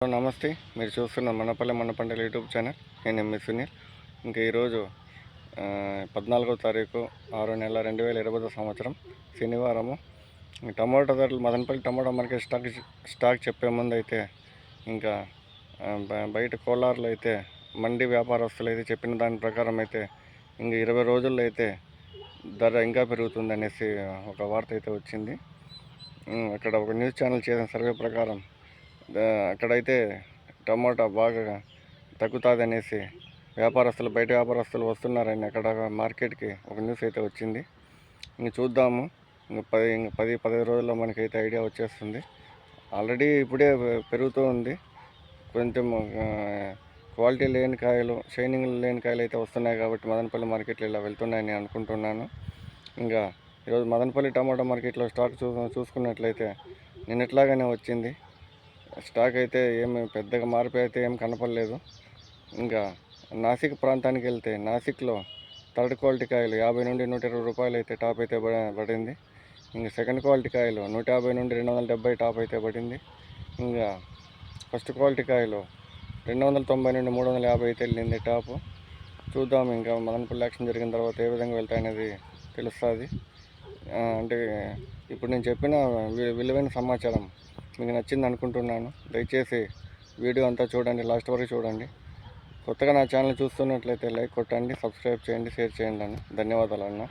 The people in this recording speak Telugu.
హలో నమస్తే. మీరు చూస్తున్న మనపల్లె మన పంటల యూట్యూబ్ ఛానల్. నేను ఎంఎస్ సునీల్. ఇంకా ఈరోజు పద్నాలుగో తారీఖు ఆరో నెల రెండు వేల ఇరవై సంవత్సరం శనివారము. ఈ ధరలు Madanapalle tomato market stock stock చెప్పే ముందు అయితే ఇంకా బయట కోలార్లో అయితే మండి వ్యాపారస్తులు అయితే చెప్పిన దాని ప్రకారం అయితే ఇంకా ఇరవై రోజుల్లో అయితే ధర ఇంకా పెరుగుతుంది అనేసి ఒక వార్త అయితే వచ్చింది. అక్కడ ఒక న్యూస్ ఛానల్ చేసిన సర్వే ప్రకారం అక్కడైతే టమోటా బాగా తగ్గుతుంది అనేసి వ్యాపారస్తులు బయట వ్యాపారస్తులు వస్తున్నారని అక్కడ మార్కెట్కి ఒక న్యూస్ అయితే వచ్చింది. ఇంక చూద్దాము. ఇంక పది ఇంక పది పదిహేను రోజుల్లో మనకైతే ఐడియా వచ్చేస్తుంది. ఆల్రెడీ ఇప్పుడే పెరుగుతూ ఉంది. కొంచెం క్వాలిటీ లేని కాయలు షైనింగ్ లేని కాయలు అయితే వస్తున్నాయి కాబట్టి మదనపల్లి మార్కెట్లో ఇలా వెళ్తున్నాయని అనుకుంటున్నాను. ఇంకా ఈరోజు మదనపల్లి టమాటా మార్కెట్లో స్టాక్ చూ చూసుకున్నట్లయితే నిన్నట్లాగానే వచ్చింది. స్టాక్ అయితే ఏమి పెద్దగా మార్పు అయితే ఏం కనపడలేదు. ఇంకా నాసిక్ ప్రాంతానికి వెళ్తే నాసిక్లో థర్డ్ క్వాలిటీ కాయలు యాభై నుండి నూట ఇరవై రూపాయలు అయితే టాప్ అయితే పడింది. ఇంకా సెకండ్ క్వాలిటీ కాయలు నూట యాభై నుండి రెండు వందల డెబ్బై టాప్ అయితే పడింది. ఇంకా ఫస్ట్ క్వాలిటీ కాయలు రెండు వందల తొంభై నుండి మూడు వందల యాభై అయితే వెళ్ళింది టాపు. చూద్దాం ఇంకా మదనపల్లి యాక్షన్ జరిగిన తర్వాత ఏ విధంగా వెళ్తాయనేది తెలుస్తుంది. అంటే ఇప్పుడు నేను చెప్పిన వి- విలువైన సమాచారం మీకు నచ్చింది అనుకుంటున్నాను. దయచేసి వీడియో అంతా చూడండి లాస్ట్ వరకు చూడండి. కొత్తగా నా ఛానల్ చూస్తున్నట్లయితే లైక్ కొట్టండి సబ్స్క్రైబ్ చేయండి షేర్ చేయండి అన్న ధన్యవాదాలు అన్న.